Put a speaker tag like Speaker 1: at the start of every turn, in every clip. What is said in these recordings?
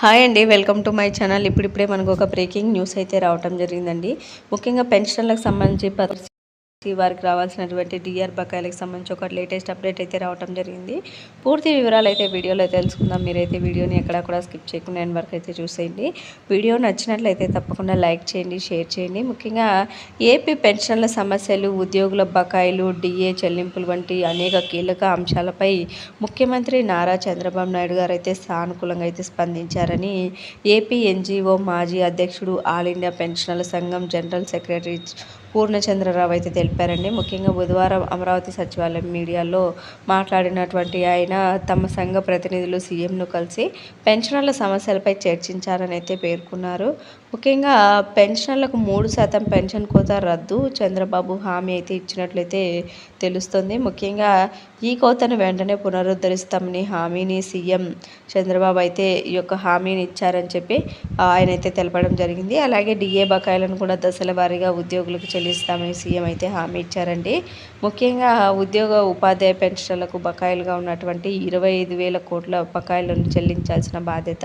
Speaker 1: Hi అండి welcome to my channel. ఇప్పుడిప్పుడే మనకు ఒక బ్రేకింగ్ న్యూస్ అయితే రావటం జరిగిందండి. ముఖ్యంగా పెన్షన్లకు సంబంధించి వారికి రావాల్సినటువంటి డిఆర్ బకాయిలకు సంబంధించి ఒక లేటెస్ట్ అప్డేట్ అయితే రావటం జరిగింది. పూర్తి వివరాలు అయితే వీడియోలో తెలుసుకుందాం. మీరైతే వీడియోని ఎక్కడా కూడా స్కిప్ చేయకుండా నేను వరకు అయితే చూసేయండి. వీడియో నచ్చినట్లయితే తప్పకుండా లైక్ చేయండి షేర్ చేయండి. ముఖ్యంగా ఏపీ పెన్షన్ల సమస్యలు ఉద్యోగుల బకాయిలు డిఏ చెల్లింపులు వంటి అనేక కీలక అంశాలపై ముఖ్యమంత్రి నారా చంద్రబాబు నాయుడు గారు అయితే సానుకూలంగా అయితే స్పందించారని ఏపీ ఎన్జిఓ మాజీ అధ్యక్షుడు ఆల్ ఇండియా పెన్షనర్ల సంఘం జనరల్ సెక్రటరీ పూర్ణచంద్రరావు అయితే తెలిపారండి. ముఖ్యంగా బుధవారం అమరావతి సచివాలయం మీడియాలో మాట్లాడినటువంటి ఆయన తమ సంఘ ప్రతినిధులు సీఎంను కలిసి పెన్షనర్ల సమస్యలపై చర్చించారని అయితే పేర్కొన్నారు. ముఖ్యంగా పెన్షన్లకు మూడు శాతం పెన్షన్ కోత రద్దు చంద్రబాబు హామీ అయితే ఇచ్చినట్లయితే తెలుస్తుంది. ముఖ్యంగా ఈ కోతను వెంటనే పునరుద్ధరిస్తామని హామీని సీఎం చంద్రబాబు అయితే ఈ యొక్క హామీని ఇచ్చారని చెప్పి ఆయన అయితే తెలపడం జరిగింది. అలాగే డిఏ బకాయిలను కూడా దశల వారీగా ఉద్యోగులకు చెల్లిస్తామని సీఎం అయితే హామీ ఇచ్చారండి. ముఖ్యంగా ఉద్యోగ ఉపాధ్యాయ పెన్షన్లకు బకాయిలుగా ఉన్నటువంటి ఇరవై ఐదు వేల కోట్ల బకాయిలను చెల్లించాల్సిన బాధ్యత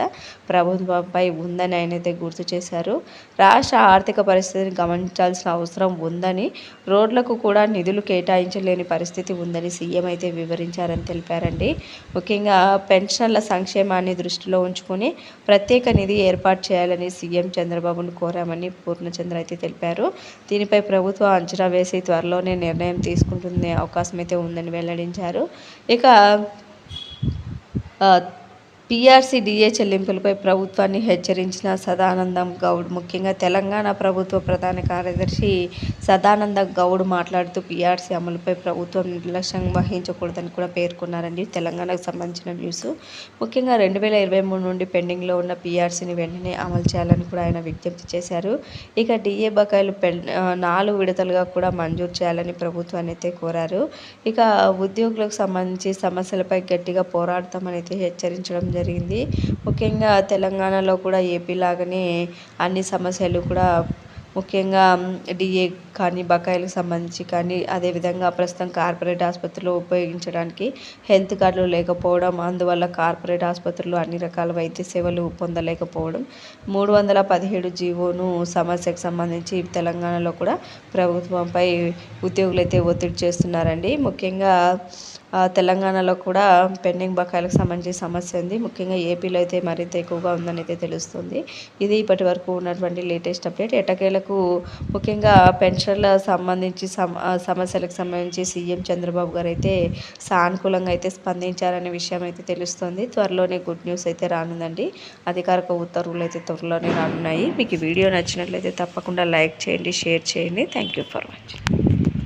Speaker 1: ప్రభుత్వంపై ఉందని ఆయన అయితే గుర్తు చేశారు. రాష్ట్ర ఆర్థిక పరిస్థితిని గమనించాల్సిన అవసరం ఉందని రోడ్లకు కూడా నిధులు కేటాయించలేని పరిస్థితి ఉందని సీఎం అయితే వివరించారని తెలిపారండి. ముఖ్యంగా పెన్షన్ల సంక్షేమాన్ని దృష్టిలో ఉంచుకొని ప్రత్యేక నిధి ఏర్పాటు చేయాలని సీఎం చంద్రబాబును కోరామని పూర్ణచంద్ర అయితే తెలిపారు. దీనిపై ప్రభుత్వం అంచనా వేసి త్వరలోనే నిర్ణయం తీసుకుంటుంది అవకాశం అయితే ఉందని వెల్లడించారు. ఇక పీఆర్సీ డిఏ చెల్లింపులపై ప్రభుత్వాన్ని హెచ్చరించిన సదానందం గౌడ్ ముఖ్యంగా తెలంగాణ ప్రభుత్వ ప్రధాన కార్యదర్శి సదానంద గౌడ్ మాట్లాడుతూ పీఆర్సీ అమలుపై ప్రభుత్వం నిర్లక్ష్యం వహించకూడదని కూడా పేర్కొన్నారండి. తెలంగాణకు సంబంధించిన న్యూస్. ముఖ్యంగా రెండు వేల ఇరవై మూడు నుండి పెండింగ్లో ఉన్న పీఆర్సీని వెంటనే అమలు చేయాలని కూడా ఆయన విజ్ఞప్తి చేశారు. ఇక డిఏ బకాయిలు నాలుగు విడతలుగా కూడా మంజూరు చేయాలని ప్రభుత్వాన్ని అయితే కోరారు. ఇక ఉద్యోగులకు సంబంధించి సమస్యలపై గట్టిగా పోరాడతామని అయితే హెచ్చరించడం జరిగింది. జరిగింది. ముఖ్యంగా తెలంగాణలో కూడా ఏపీ లాగానే అన్ని సమస్యలు కూడా ముఖ్యంగా డిఏ కానీ బకాయిలకు సంబంధించి కానీ అదేవిధంగా ప్రస్తుతం కార్పొరేట్ ఆసుపత్రులు ఉపయోగించడానికి హెల్త్ కార్డులు లేకపోవడం అందువల్ల కార్పొరేట్ ఆసుపత్రులు అన్ని రకాల వైద్య సేవలు పొందలేకపోవడం మూడు వందల పదిహేడు జీవోను సమస్యకు సంబంధించి తెలంగాణలో కూడా ప్రభుత్వంపై ఉద్యోగులు అయితే ఒత్తిడి చేస్తున్నారండి. ముఖ్యంగా తెలంగాణలో కూడా పెండింగ్ బకాయిలకు సంబంధించి సమస్య ఉంది. ముఖ్యంగా ఏపీలో అయితే మరింత ఎక్కువగా ఉందని అయితే తెలుస్తుంది. ఇది ఇప్పటి వరకు ఉన్నటువంటి లేటెస్ట్ అప్డేట్. ఎటకేలకు ముఖ్యంగా పెన్షన్ల సంబంధించి సమ సమస్యలకు సంబంధించి సీఎం చంద్రబాబు గారు అయితే సానుకూలంగా అయితే స్పందించారనే విషయం అయితే తెలుస్తుంది. త్వరలోనే గుడ్ న్యూస్ అయితే రానుందండి. అధికారిక ఉత్తర్వులు అయితే త్వరలోనే రానున్నాయి. మీకు వీడియో నచ్చినట్లయితే తప్పకుండా లైక్ చేయండి షేర్ చేయండి. Thank you for watching.